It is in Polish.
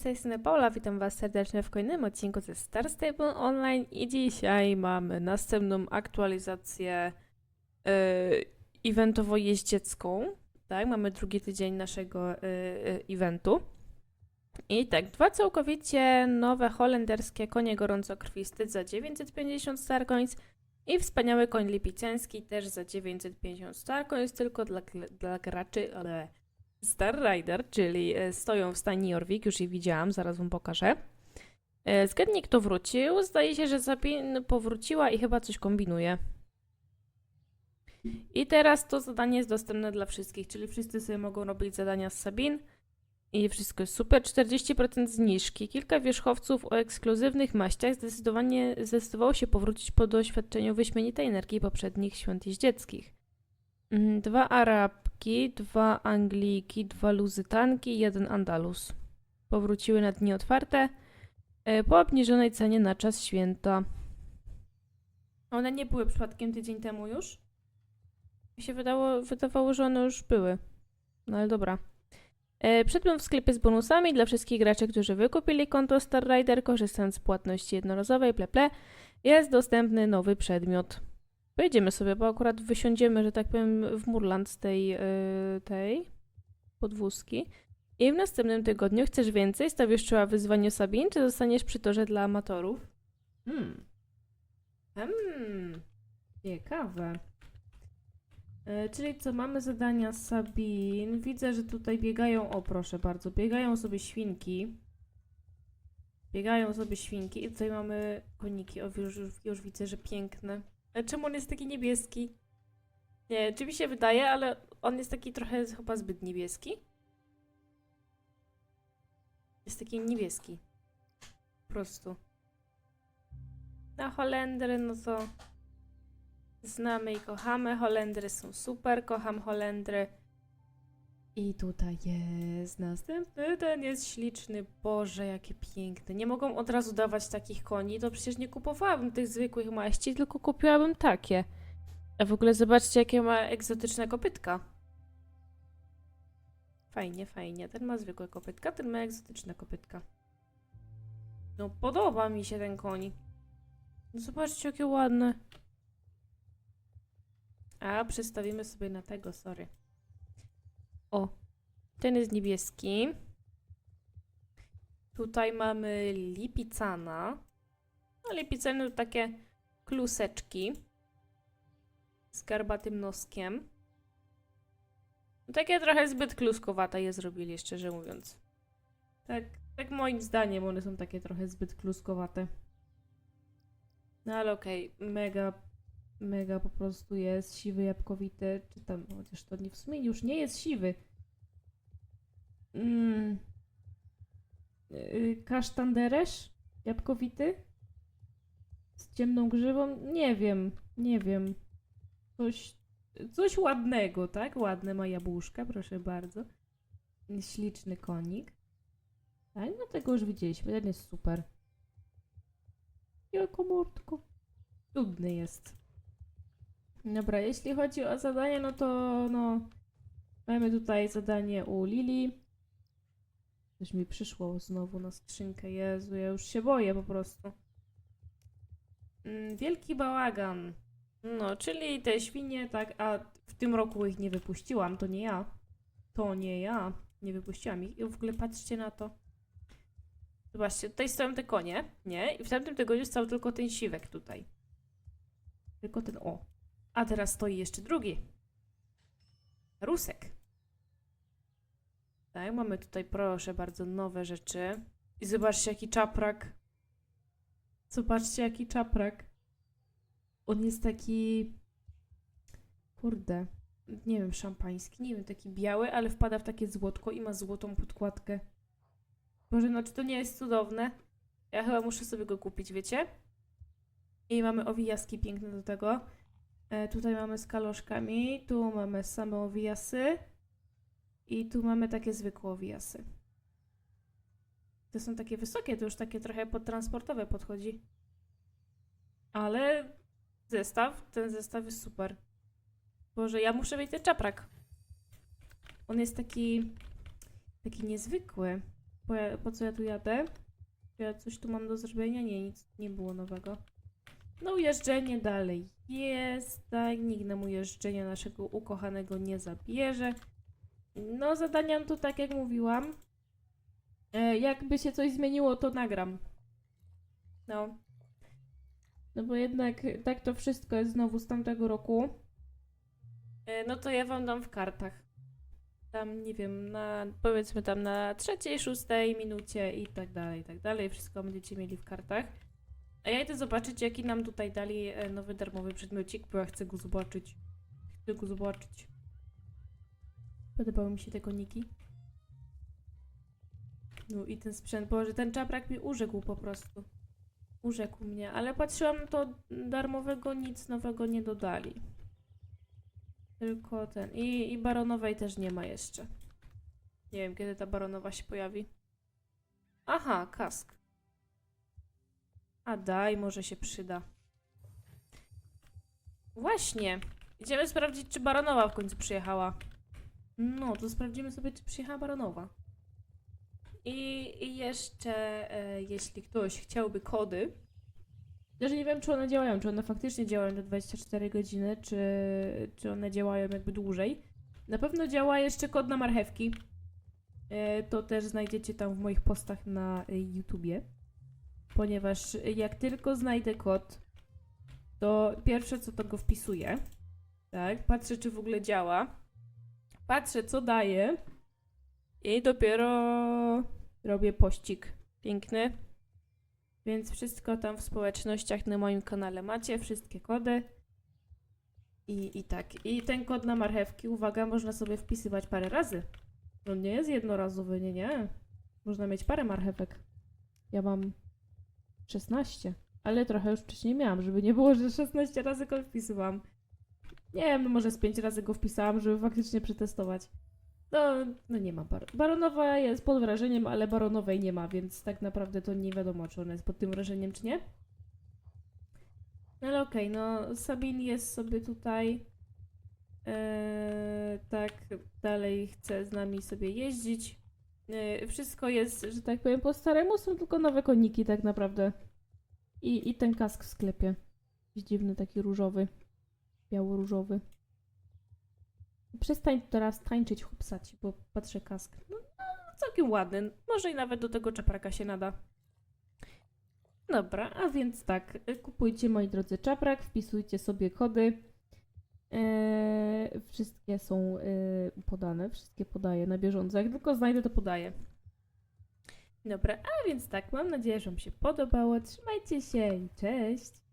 z tej strony Paula, witam Was serdecznie w kolejnym odcinku ze Star Stable Online i dzisiaj mamy następną aktualizację yy, eventowo-jeździecką. Tak, mamy drugi tydzień naszego yy, yy, eventu. I tak, dwa całkowicie nowe holenderskie konie gorącokrwisty za 950 Starcoins i wspaniały koń lipicański też za 950 Starcoins, tylko dla, dla graczy, ale Star Rider, czyli e, stoją w stajni Jorvik, już je widziałam, zaraz wam pokażę. E, Zgadnij, kto wrócił. Zdaje się, że Sabin powróciła i chyba coś kombinuje. I teraz to zadanie jest dostępne dla wszystkich, czyli wszyscy sobie mogą robić zadania z Sabin. I wszystko jest super. 40% zniżki. Kilka wierzchowców o ekskluzywnych maściach zdecydowanie zdecydowało się powrócić po doświadczeniu wyśmienitej energii poprzednich świąt jeździeckich. Mm, Dwa Arabki, dwa Angliki, dwa Luzytanki jeden Andalus. Powróciły na dni otwarte e, po obniżonej cenie na czas święta. One nie były przypadkiem tydzień temu już? Mi się wydało, wydawało, że one już były. No ale dobra. E, Przedmiot w sklepie z bonusami dla wszystkich graczy, którzy wykupili konto Star Rider, korzystając z płatności jednorazowej, pleple, jest dostępny nowy przedmiot. Pojedziemy sobie, bo akurat wysiądziemy, że tak powiem, w Murland z tej, yy, tej podwózki. I w następnym tygodniu chcesz więcej? Stawisz czoła wyzwaniu Sabin, czy zostaniesz przy torze dla amatorów? Hmm. Hmm. Ciekawe. E, czyli co, mamy zadania Sabin. Widzę, że tutaj biegają, o proszę bardzo, biegają sobie świnki. Biegają sobie świnki i tutaj mamy koniki. O, już, już widzę, że piękne. Ale czemu on jest taki niebieski? Nie, czy mi się wydaje, ale on jest taki trochę chyba zbyt niebieski. Jest taki niebieski. Po prostu. Na Holendry, no to znamy i kochamy. Holendry są super, kocham Holendry. I tutaj jest następny, ten jest śliczny. Boże, jakie piękne. Nie mogą od razu dawać takich koni, to przecież nie kupowałabym tych zwykłych maści, tylko kupiłabym takie. A w ogóle zobaczcie, jakie ma egzotyczne kopytka. Fajnie, fajnie. Ten ma zwykłe kopytka, ten ma egzotyczne kopytka. No, podoba mi się ten koń. No, zobaczcie, jakie ładne. A, przestawimy sobie na tego, sorry. O, ten jest niebieski. Tutaj mamy lipicana. No, lipicany to takie kluseczki z garbatym noskiem. No, takie trochę zbyt kluskowate je zrobili, szczerze mówiąc. Tak, tak moim zdaniem one są takie trochę zbyt kluskowate. No ale okej, mega, mega po prostu jest siwy, jabłkowity, czy tam, chociaż to nie w sumie już nie jest siwy. Mm. Yy, Kasztanderesz? Jabłkowity? Z ciemną grzywą? Nie wiem, nie wiem. Coś, coś ładnego, tak? Ładne ma jabłuszka, proszę bardzo. Śliczny konik. Tak, no tego już widzieliśmy, ten jest super. Jako mordko. Cudny jest. Dobra, jeśli chodzi o zadanie, no to no... Mamy tutaj zadanie u Lili. Coś mi przyszło znowu na skrzynkę. Jezu, ja już się boję po prostu. Mm, Wielki bałagan. No, czyli te świnie, tak, a w tym roku ich nie wypuściłam, to nie ja. To nie ja. Nie wypuściłam ich. I w ogóle patrzcie na to. Zobaczcie, tutaj stoją te konie, nie? I w tamtym tygodniu stał tylko ten siwek tutaj. Tylko ten, o. A teraz stoi jeszcze drugi. Rusek. Tak, mamy tutaj, proszę bardzo, nowe rzeczy. I zobaczcie, jaki czaprak. Zobaczcie, jaki czaprak. On jest taki. Kurde. Nie wiem, szampański, nie wiem, taki biały, ale wpada w takie złotko i ma złotą podkładkę. Boże, no czy to nie jest cudowne? Ja chyba muszę sobie go kupić, wiecie? I mamy owijaski piękne do tego. E, tutaj mamy z kaloszkami, tu mamy same owijasy. I tu mamy takie zwykłe owijasy. To są takie wysokie, to już takie trochę podtransportowe podchodzi. Ale zestaw, ten zestaw jest super. Boże, ja muszę mieć ten czaprak. On jest taki, taki niezwykły. po, po co ja tu jadę. Czy ja coś tu mam do zrobienia? Nie, nic nie było nowego. No ujeżdżenie dalej jest, tak, nikt nam ujeżdżenia naszego ukochanego nie zabierze. No zadania tu tak jak mówiłam. E, jakby się coś zmieniło, to nagram. No. No bo jednak tak to wszystko jest znowu z tamtego roku. E, no to ja wam dam w kartach. Tam, nie wiem, na powiedzmy tam na trzeciej, szóstej minucie i tak dalej, i tak dalej. Wszystko będziecie mieli w kartach. A ja idę zobaczyć, jaki nam tutaj dali e, nowy darmowy przedmiocik, bo ja chcę go zobaczyć. Chcę go zobaczyć. Podobały mi się te koniki. No i ten sprzęt, Boże, ten czaprak mi urzekł po prostu. Urzekł mnie, ale patrzyłam, to darmowego nic nowego nie dodali. Tylko ten. I, I baronowej też nie ma jeszcze. Nie wiem, kiedy ta baronowa się pojawi. Aha, kask. A daj, może się przyda. Właśnie. Idziemy sprawdzić, czy baronowa w końcu przyjechała. No, to sprawdzimy sobie, czy przyjechała baronowa. I, i jeszcze, e, jeśli ktoś chciałby kody, też nie wiem, czy one działają, czy one faktycznie działają te 24 godziny, czy, czy one działają jakby dłużej. Na pewno działa jeszcze kod na marchewki. E, To też znajdziecie tam w moich postach na e, YouTubie. Ponieważ jak tylko znajdę kod, to pierwsze co to go wpisuję. Tak, patrzę czy w ogóle działa. Patrzę co daje. I dopiero robię pościg. Piękny. Więc wszystko tam w społecznościach na moim kanale macie, wszystkie kody. I, I tak. I ten kod na marchewki, uwaga, można sobie wpisywać parę razy. On nie jest jednorazowy, nie, nie. Można mieć parę marchewek. Ja mam 16, ale trochę już wcześniej miałam, żeby nie było, że 16 razy go wpisywałam. Nie wiem, no może z 5 razy go wpisałam, żeby faktycznie przetestować. No, no nie ma bar Baronowa jest pod wrażeniem, ale baronowej nie ma, więc tak naprawdę to nie wiadomo, czy ona jest pod tym wrażeniem, czy nie. No ale okej, no Sabin jest sobie tutaj. Eee, tak, dalej chce z nami sobie jeździć. Eee, wszystko jest, że tak powiem, po staremu, są tylko nowe koniki tak naprawdę. I, i ten kask w sklepie. Jakiś dziwny, taki różowy. Biało-różowy. Przestań teraz tańczyć, chłopsaci, bo patrzę kask. No, no, całkiem ładny. Może i nawet do tego czapraka się nada. Dobra, a więc tak, y, kupujcie moi drodzy czaprak, wpisujcie sobie kody. Eee, wszystkie są e, podane, wszystkie podaję na bieżąco. Jak tylko znajdę, to podaję. Dobra, a więc tak, mam nadzieję, że Wam się podobało. Trzymajcie się i cześć!